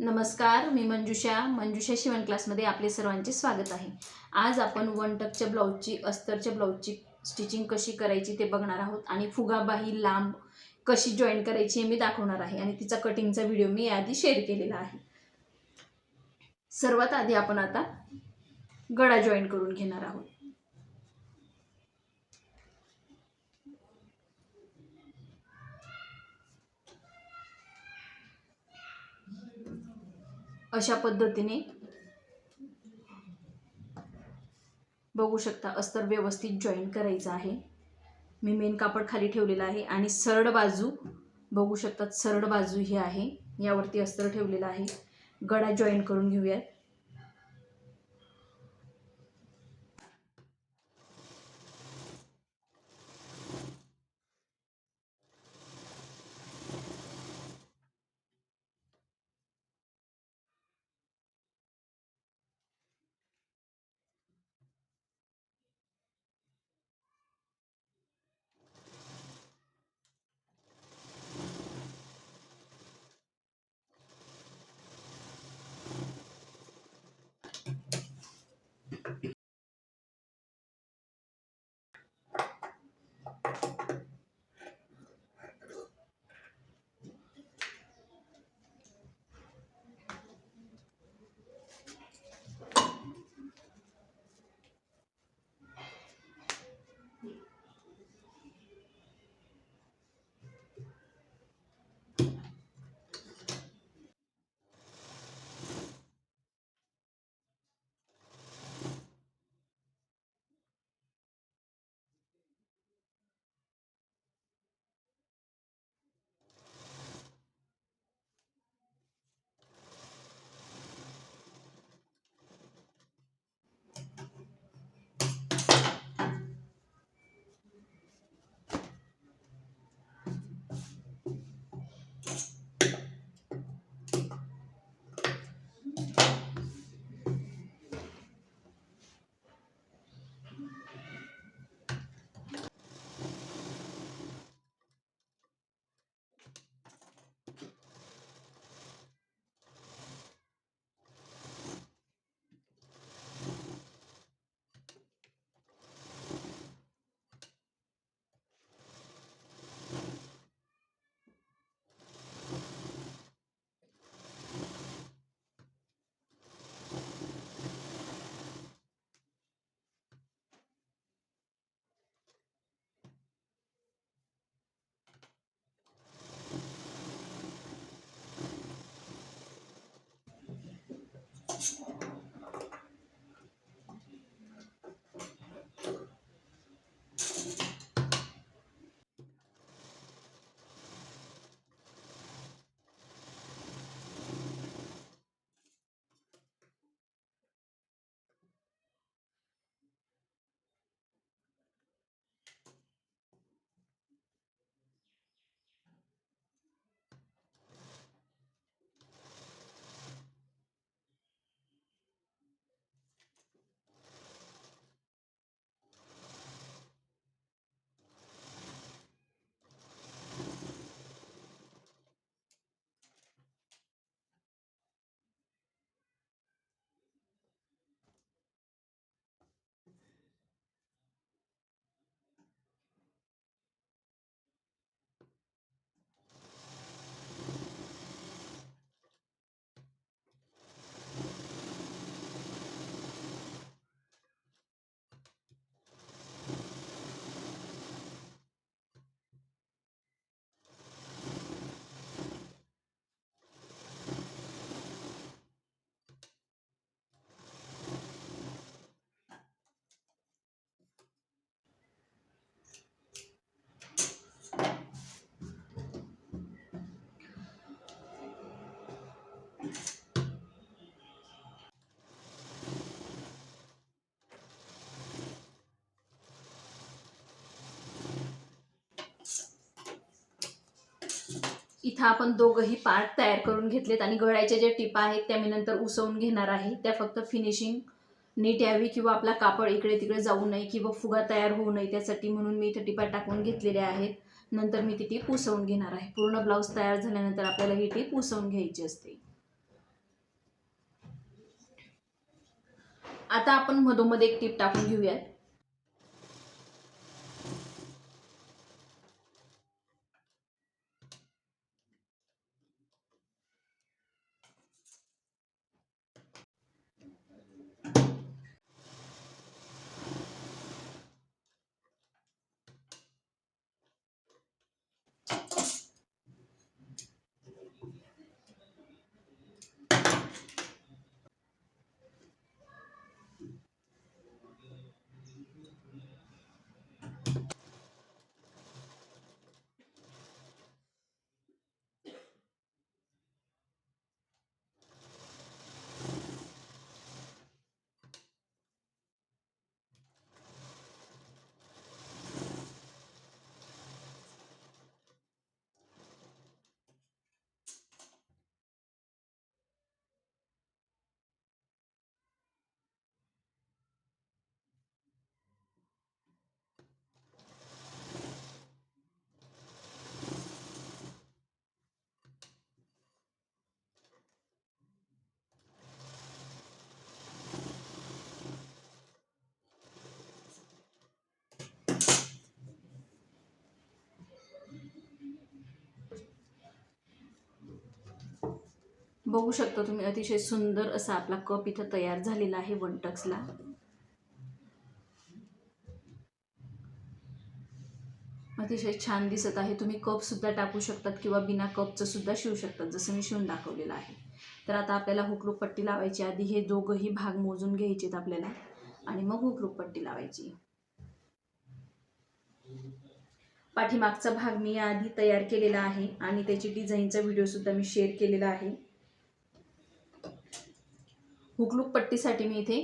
नमस्कार मी मंजुषा. मंजुषा शिवण क्लासमध्ये आपले सर्वांचे स्वागत आहे. आज आपण वन टकच्या ब्लाऊजची अस्तरच्या ब्लाऊजची स्टिचिंग कशी करायची ते बघणार आहोत आणि फुगाबाही लांब कशी जॉईन करायची हे मी दाखवणार आहे आणि तिचा कटिंगचा व्हिडिओ मी याआधी शेअर केलेला आहे. सर्वात आधी आपण आता गळा जॉईन करून घेणार आहोत. अशा पद्धतीने बघू शकता अस्तर व्यवस्थित जॉईन करायचं आहे. मी मेन कापड खाली ठेवलेलं आहे आणि सरळ बाजू बघू शकतात सरळ बाजू ही आहे. यावरती अस्तर ठेवलेलं आहे. गडा जॉईन करून घेऊयात. इथं आपण दोघंही पार्ट तयार करून घेतलेत आणि गळ्याच्या ज्या टिपा आहेत त्या मी नंतर उसवून घेणार आहे. त्या फक्त फिनिशिंग नीट यावी किंवा आपला कापड इकडे तिकडे जाऊ नये किंवा फुगा तयार होऊ नये त्यासाठी म्हणून मी इथं टिपा टाकून घेतलेल्या आहेत. नंतर मी ती टीप उसवून घेणार आहे. पूर्ण ब्लाऊज तयार झाल्यानंतर आपल्याला ही टीप उसवून घ्यायची असते. आता आपण मधोमध एक टीप टाकून घेऊयात. बघू शकता तुम्ही अतिशय सुंदर असा आपला कप इथं तयार झालेला आहे वन टक्सला अतिशय छान दिसत आहे. तुम्ही कप सुद्धा टाकू शकतात किंवा बिना कपचं सुद्धा शिवू शकतात जसं मी शिवून दाखवलेलं आहे. तर आता आपल्याला हुकलूक पट्टी लावायची आधी हे दोघंही भाग मोजून घ्यायचेत आपल्याला आणि मग हुकलूक पट्टी लावायची. पाठीमागचा भाग मी आधी तयार केलेला आहे आणि त्याची डिझाईनचा व्हिडिओ सुद्धा मी शेअर केलेला आहे. हुकलूक पट्टीसाठी मी इथे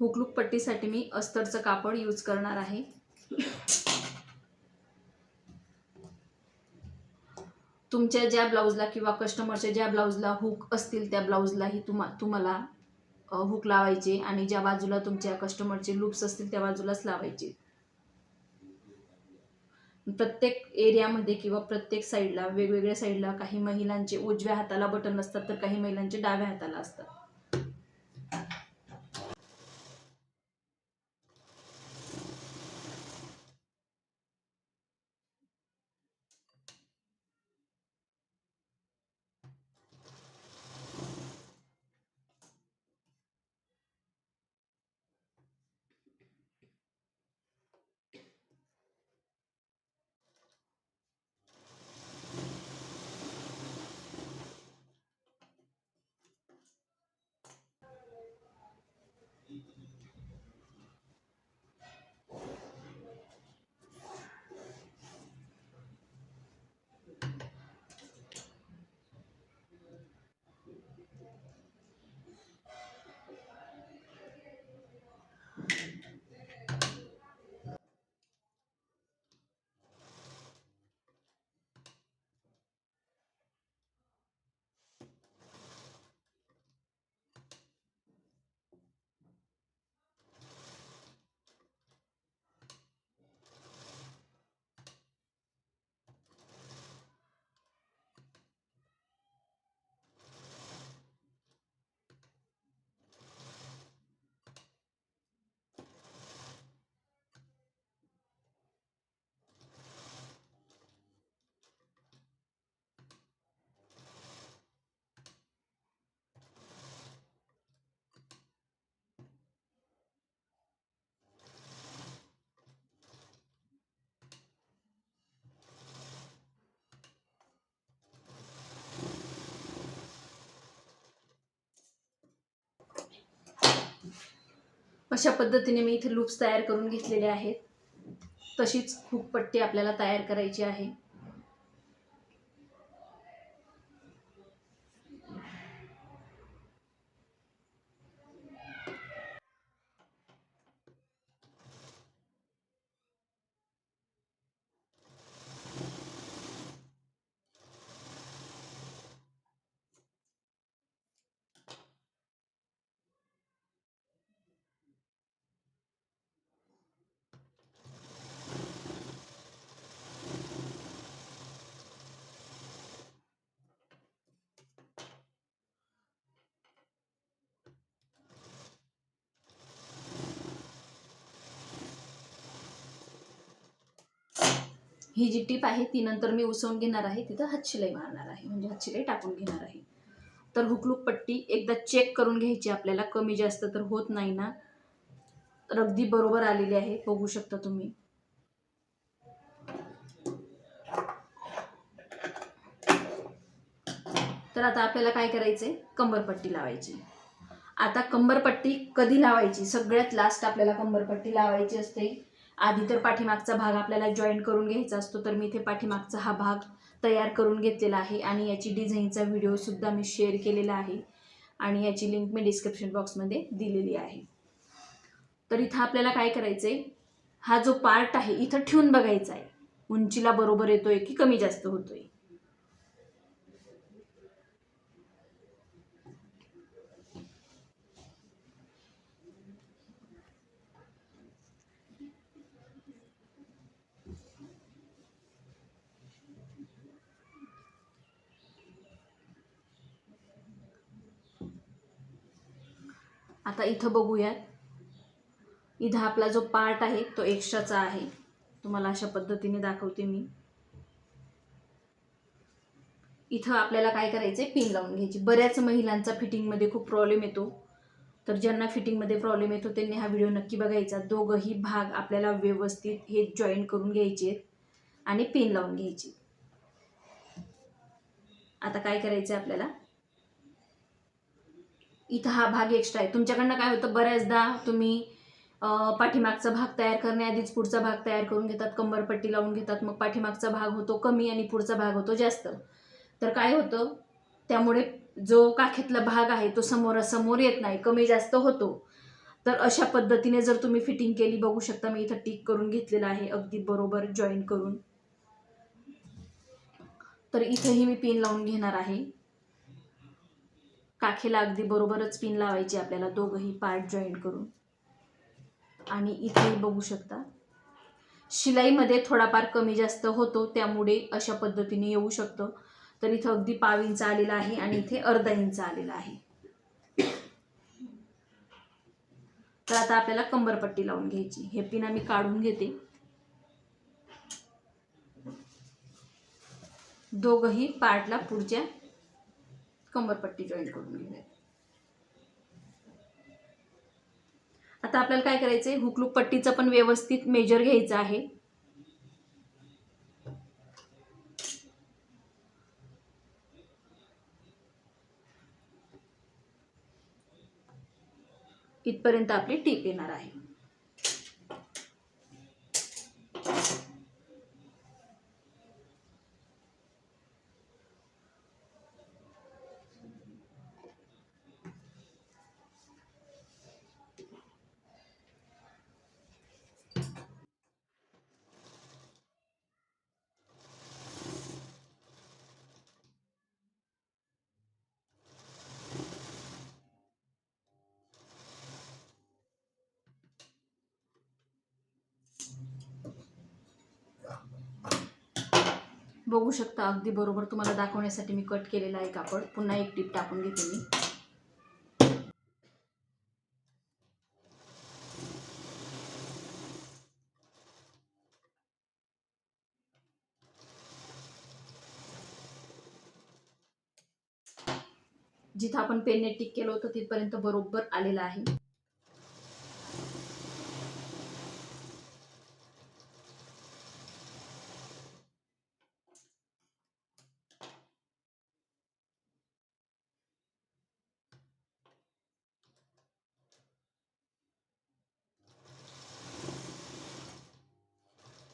हुकलूक पट्टीसाठी मी अस्तरचं कापड यूज करणार आहे. तुमच्या ज्या ब्लाऊजला किंवा कस्टमरच्या ज्या ब्लाऊजला हुक असतील त्या ब्लाऊजलाही तुम्हा तुम्हाला हुक लावायचे आणि ज्या बाजूला तुमच्या कस्टमरचे लूप्स असतील त्या बाजूलाच लावायचे. प्रत्येक एरियामध्ये किंवा प्रत्येक साईडला वेगवेगळ्या साईडला काही महिलांचे उजव्या हाताला बटन असतात तर काही महिलांचे डाव्या हाताला असतात. अशा पद्धतीने मी इथे लूप्स तयार करून घेतलेले आहेत. तशीच खूप पट्टी आपल्याला तयार करायची आहे. ही जी टीप आहे ती नंतर मी उसवून घेणार आहे तिथं हातशिलाई मारणार आहे म्हणजे हातशिलाई टाकून घेणार आहे. तर हुकलूक पट्टी एकदा चेक करून घ्यायची आपल्याला कमी जास्त तर होत नाही ना. तर अगदी बरोबर आलेली आहे बघू शकता तुम्ही. तर आता आपल्याला काय करायचंय? कंबरपट्टी लावायची. आता कंबरपट्टी कधी लावायची? सगळ्यात लास्ट आपल्याला कंबरपट्टी लावायची असते. आधी तर पाठीमागचा भाग आपल्याला जॉईन करून घ्यायचा असतो तर मी इथे पाठीमागचा हा भाग तयार करून घेतलेला आहे आणि याची डिझाईनचा व्हिडिओसुद्धा मी शेअर केलेला आहे आणि याची लिंक मी डिस्क्रिप्शन बॉक्समध्ये दिलेली आहे. तर इथं आपल्याला काय करायचं आहे हा जो पार्ट आहे इथं ठेवून बघायचा आहे उंचीला बरोबर येतोय की कमी जास्त होतोय? आता इथं बघूयात. इथं आपला जो पार्ट आहे तो एक्स्ट्राचा आहे. तुम्हाला अशा पद्धतीने दाखवते मी. इथं आपल्याला काय करायचंय? पिन लावून घ्यायची. बऱ्याच महिलांचा फिटिंगमध्ये खूप प्रॉब्लेम येतो. तर ज्यांना फिटिंगमध्ये प्रॉब्लेम येतो त्यांनी हा व्हिडिओ नक्की बघायचा. दोघंही भाग आपल्याला व्यवस्थित हे जॉईन करून घ्यायचे आहेत आणि पिन लावून घ्यायची आता काय करायचं आपल्याला? इथं हा भाग एक्स्ट्रा आहे. तुमच्याकडनं काय होतं बऱ्याचदा तुम्ही पाठीमागचा भाग तयार करण्याआधीच पुढचा भाग तयार करून घेतात कंबरपट्टी लावून घेतात मग पाठीमागचा भाग होतो कमी आणि पुढचा भाग होतो जास्त. तर काय होतं त्यामुळे जो काखेतला भाग आहे तो समोरासमोर येत नाही कमी जास्त होतो. तर अशा पद्धतीने जर तुम्ही फिटिंग केली बघू शकता मी इथं टिक करून घेतलेलं आहे अगदी बरोबर जॉईन करून. तर इथंही मी पिन लावून घेणार आहे. काखेला अगदी बरोबरच पिन लावायची आपल्याला. दोघंही पार्ट जॉईन करून. आणि इथेही बघू शकता. शिलाईमध्ये थोडाफार कमी जास्त होतो त्यामुळे अशा पद्धतीने येऊ शकतं. तर इथं अगदी पाव इंच आलेला आहे आणि इथे अर्धा इंच आलेला आहे. तर आता आपल्याला कंबरपट्टी लावून घ्यायची. हे पिन आम्ही काढून घेते. दोघंही पार्टला पुढच्या कंबरपट्टी जॉईन करून घेऊयात. आता आपल्याला काय करायचं आहे हुकलूक पट्टीचं पण व्यवस्थित मेजर घ्यायचं आहे. इथपर्यंत आपली टीप येणार आहे. बघू शकता. अगदी बरोबर तुम्हाला दाखवण्यासाठी मी कट केलेला आहे कापड. पुन्हा एक टीप टाकून घेते मी. जिथं आपण पेनने टिक केलं होतं तिथपर्यंत बरोबर आलेलं आहे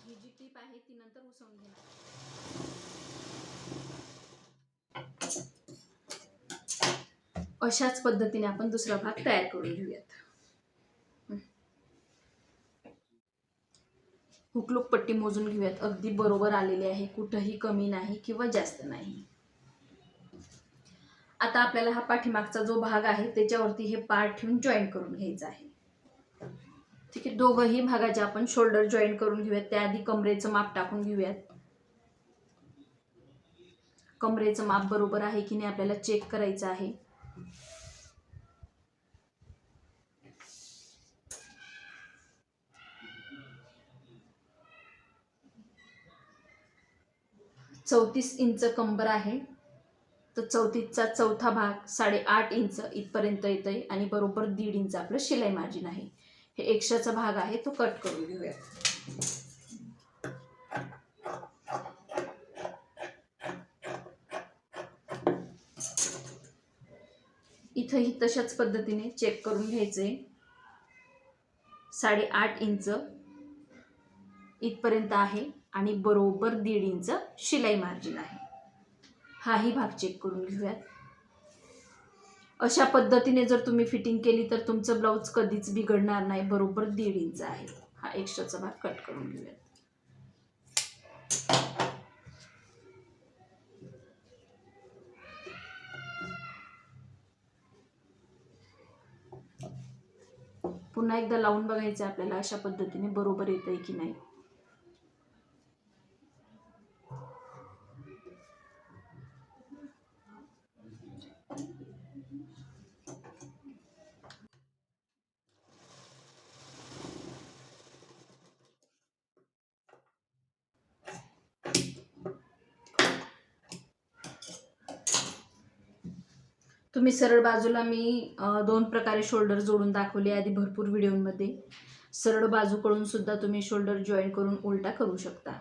ही जी टीप आहे ती नंतर उसळून घेणार. अशाच पद्धतीने आपण दुसरा भाग तयार करून घेऊयात. हुकलूक पट्टी मोजून घेऊयात. अगदी बरोबर आलेली आहे. कुठंही कमी नाही किंवा जास्त नाही. आता आपल्याला हा पाठीमागचा जो भाग आहे त्याच्यावरती हे पार्ट ठेवून जॉईन करून घ्यायचं आहे. ठीक आहे दोघंही भागाचे आपण शोल्डर जॉईन करून घेऊयात. त्याआधी कमरेचं माप टाकून घेऊयात. कमरेचं माप बरोबर आहे की नाही आपल्याला चेक करायचं आहे. चौतीस इंच कंबर आहे. तर चौतीसचा चौथा भाग साडेआठ इंच इथपर्यंत येतंय आहे आणि बरोबर दीड इंच आपलं शिलाई मार्जिन आहे. हे एक्स्ट्राचा भाग आहे तो कट करून घेऊया इथंही तशाच पद्धतीने चेक करून घ्यायचे साडेआठ इंच इथपर्यंत आहे आणि बरोबर दीड इंच शिलाई मार्जिन आहे. हाही भाग चेक करून घेऊयात. अशा पद्धतीने जर तुम्ही फिटिंग केली तर तुमचं ब्लाऊज कधीच बिघडणार नाही बरोबर दीड इंच आहे. हा एक्स्ट्राचा भाग कट करून घेऊयात. पुन्हा एकदा लावून बघायचं आहे आपल्याला अशा पद्धतीने बरोबर येत आहे की नाही. तुम्ही सरळ बाजूला मी दोन प्रकारे शोल्डर जोडून दाखवले आधी भरपूर व्हिडिओमध्ये. सरळ बाजूकडून सुद्धा तुम्ही शोल्डर जॉईन करून उलटा करू शकता.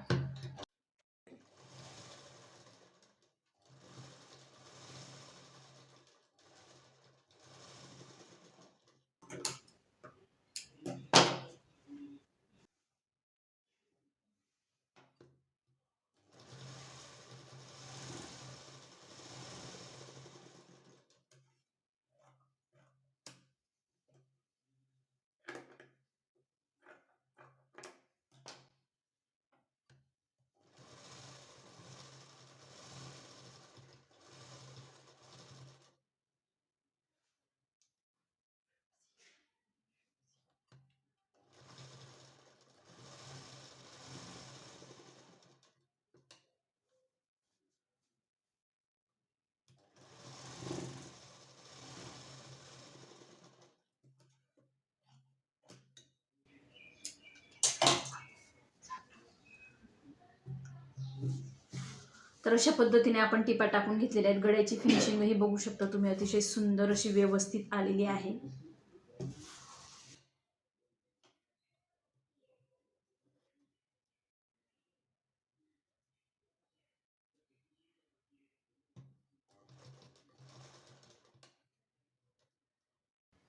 तर अशा पद्धतीने आपण टिपा टाकून घेतलेल्या आहेत. गड्याची फिनिशिंग ही बघू शकता तुम्ही. अतिशय सुंदर अशी व्यवस्थित आलेली आहे.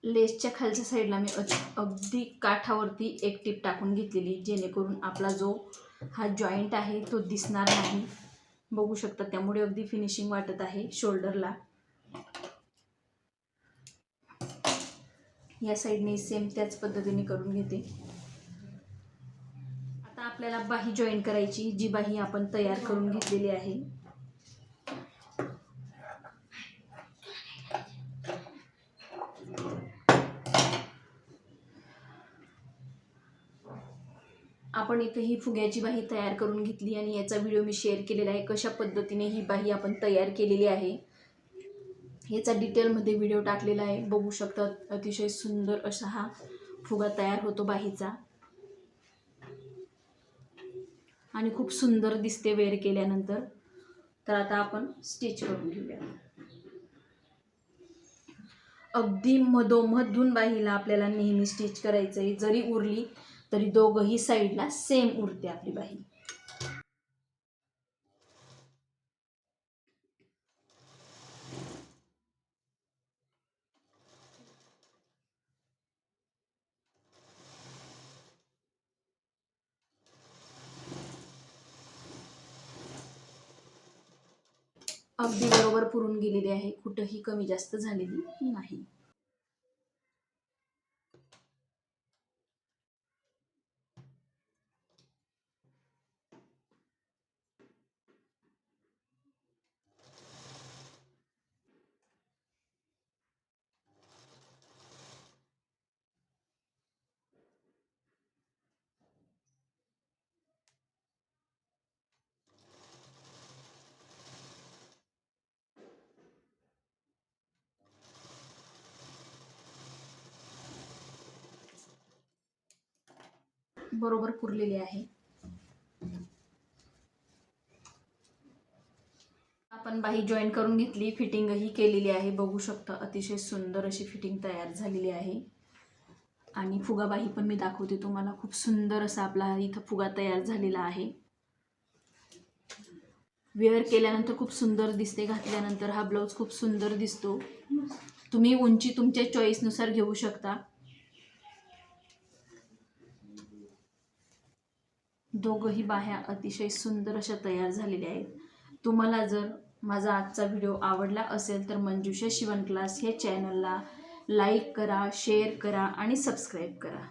लेसच्या खालच्या साईडला मी अगदी काठावरती एक टीप टाकून घेतलेली जेणेकरून आपला जो हा जॉईंट आहे तो दिसणार नाही. बघू शकता. त्यामुळे अगदी फिनिशिंग वाटत आहे शोल्डरला या साईडने सेम त्याच पद्धतीने करून घेते. आता आपल्याला बाही जॉईन करायची जी बाही आपण तयार करून घेतलेली आहे. आपण इथे ही फुग्याची बाही तयार करून घेतली आणि याचा व्हिडिओ मी शेअर केलेला आहे. कशा पद्धतीने ही बाही आपण तयार केलेली आहे याचा डिटेलमध्ये व्हिडिओ टाकलेला आहे. बघू शकता अतिशय सुंदर असा हा फुगा तयार होतो बाहीचा. आणि खूप सुंदर दिसते वेअर केल्यानंतर. तर आता आपण स्टिच करून घेऊया. अगदी मधोमधून बाहीला आपल्याला नेहमी स्टिच करायचं आहे जरी उरली तरी दोघंही साईडला सेम उरते आपली बाही. अगदी बरोबर पुरून गेलेली आहे. कुठंही कमी जास्त झालेली नाही. बरोबर पुरलेली आहे. आपण बाही जॉईन करून घेतली फिटिंगही केलेली आहे. बघू शकता अतिशय सुंदर अशी फिटिंग तयार झालेली आहे. आणि फुगाबाही पण मी दाखवते तुम्हाला खूप सुंदर असा आपला इथं फुगा तयार झालेला आहे. वेअर केल्यानंतर खूप सुंदर दिसते घातल्यानंतर हा ब्लाऊज खूप सुंदर दिसतो. तुम्ही उंची तुमच्या चॉईसनुसार घेऊ शकता. दोघंही बाह्या अतिशय सुंदर अशा तयार झालेल्या आहेत. तुम्हाला जर माझा आजचा व्हिडिओ आवडला असेल तर मंजुषा शिवण क्लास हे चॅनलला लाईक करा शेअर करा आणि सबस्क्राईब करा.